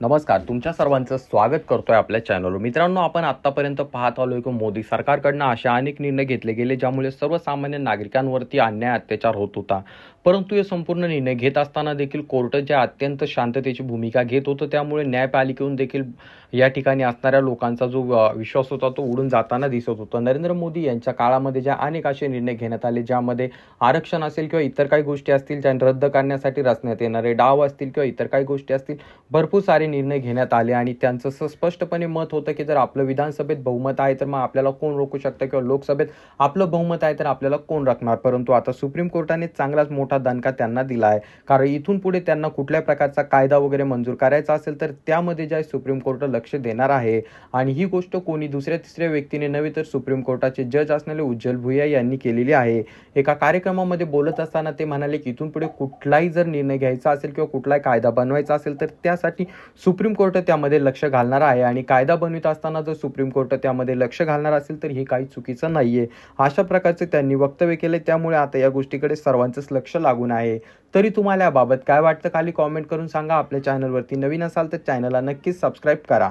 नमस्कार तुमच्या सर्वांचं स्वागत करतोय आपल्या चॅनलवर मित्रांनो आपण आतापर्यंत पाहत आलो की मोदी सरकारकडनं असे अनेक निर्णय घेतले गेले ज्यामुळे सर्वसामान्य नागरिकांवरती अन्याय अत्याचार होत होता. परंतु हे संपूर्ण निर्णय घेत असताना देखील कोर्ट जे अत्यंत शांततेची भूमिका घेत होतं त्यामुळे न्यायपालिकेहून देखील या ठिकाणी असणाऱ्या लोकांचा जो विश्वास होता तो उडून जाताना दिसत होता. नरेंद्र मोदी यांच्या काळामध्ये ज्या अनेक असे निर्णय घेण्यात आले ज्यामध्ये आरक्षण असेल किंवा इतर काही गोष्टी असतील ज्या रद्द करण्यासाठी रचण्यात येणारे डाव असतील किंवा इतर काही गोष्टी असतील भरपूर सारे निर्णय घेण्यात आले आणि त्यांचं असं स्पष्टपणे मत होतं की जर आपलं विधानसभेत बहुमत आहे तर मग आपल्याला कोण रोखू शकतं? किंवा लोकसभेत आपलं बहुमत आहे तर आपल्याला कोण राखणार? परंतु आता सुप्रीम कोर्टाने चांगलाच मोठा दणका त्यांना दिला आहे. कारण इथून पुढे त्यांना कुठल्या प्रकारचा कायदा वगैरे मंजूर करायचा असेल तर त्यामध्ये जे सुप्रीम कोर्ट लक्ष देणार आहे. आणि ही गोष्ट कोणी दुसऱ्या तिसऱ्या व्यक्तीने नव्हे तर सुप्रीम कोर्टाचे जज असलेले उज्ज्वल भुया यांनी केलेली आहे. एका कार्यक्रमामध्ये बोलत असताना ते म्हणाले की इथून पुढे कुठलाही जर निर्णय घ्यायचा असेल किंवा कुठलाही कायदा बनवायचा असेल तर त्यासाठी सुप्रीम कोर्ट त्यामध्ये लक्ष घालणार आहे आणि कायदा बनवित असताना जर सुप्रीम कोर्ट त्यामध्ये लक्ष घालणार असेल तर हे काही चुकीचं नाही आहे अशा प्रकारचे त्यांनी वक्तव्य केले त्यामुळे आता या गोष्टीकडे सर्वांचंच लक्ष लागून आहे. तरी तुम्हाला याबाबत काय वाटतं? खाली कॉमेंट करून सांगा. आपल्या चॅनलवरती नवीन असाल तर चॅनलला नक्कीच सबस्क्राईब करा.